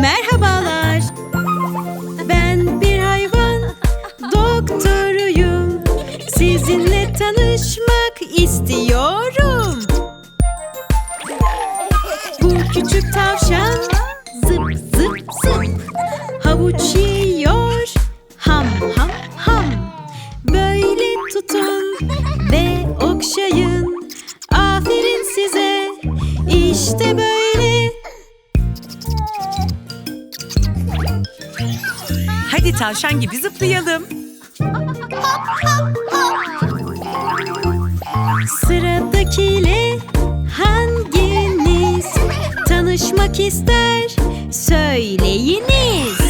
Merhabalar. Ben bir hayvan doktoruyum. Sizinle tanışmak istiyorum. Bu küçük tavşan zıp zıp zıp havuç yiyor. Okşayın. Aferin size. İşte böyle. Hadi tavşan gibi zıplayalım. Sıradakiyle hanginiz tanışmak ister? Söyleyiniz.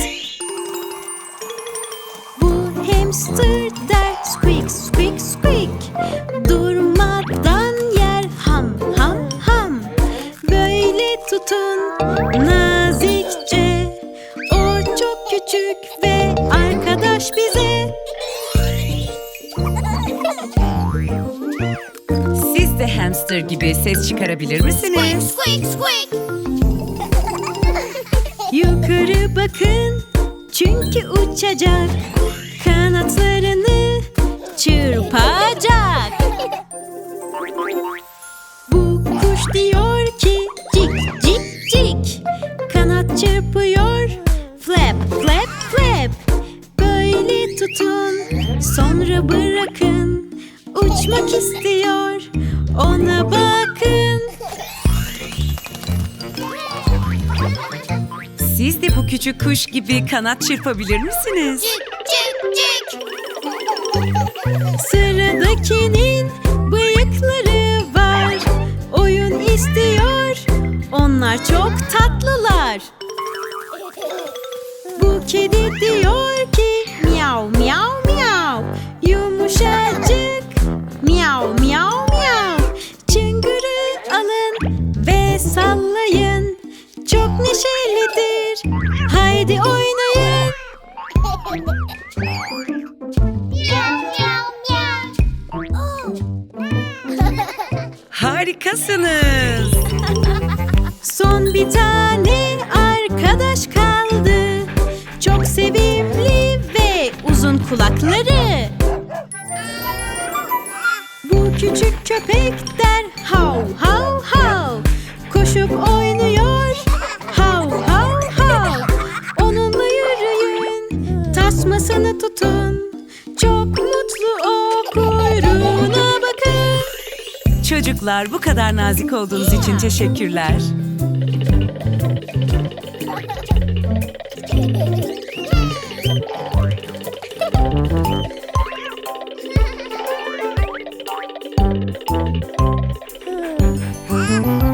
Bu hamster der küçük ve arkadaş bize. Siz de hamster gibi ses çıkarabilir misiniz? Squeak squeak. Yukarı bakın çünkü uçacak kanatlarını bırakın uçmak istiyor ona bakın. Siz de bu küçük kuş gibi kanat çırpabilir misiniz? Cik cik. Sıradakinin bıyıkları var. Oyun istiyor. Onlar çok tatlılar. Bu kedi diyor sallayın. Çok neşelidir. Haydi oynayın. Harikasınız. Son bir tane arkadaş kaldı. Çok sevimli ve uzun kulakları. Bu küçük köpek der hav hav. Koşup oynuyor hav hav hav. Onunla yürüyün, tasmasını tutun. Çok mutlu o kuyruğuna bakın. Çocuklar bu kadar nazik olduğunuz için teşekkürler.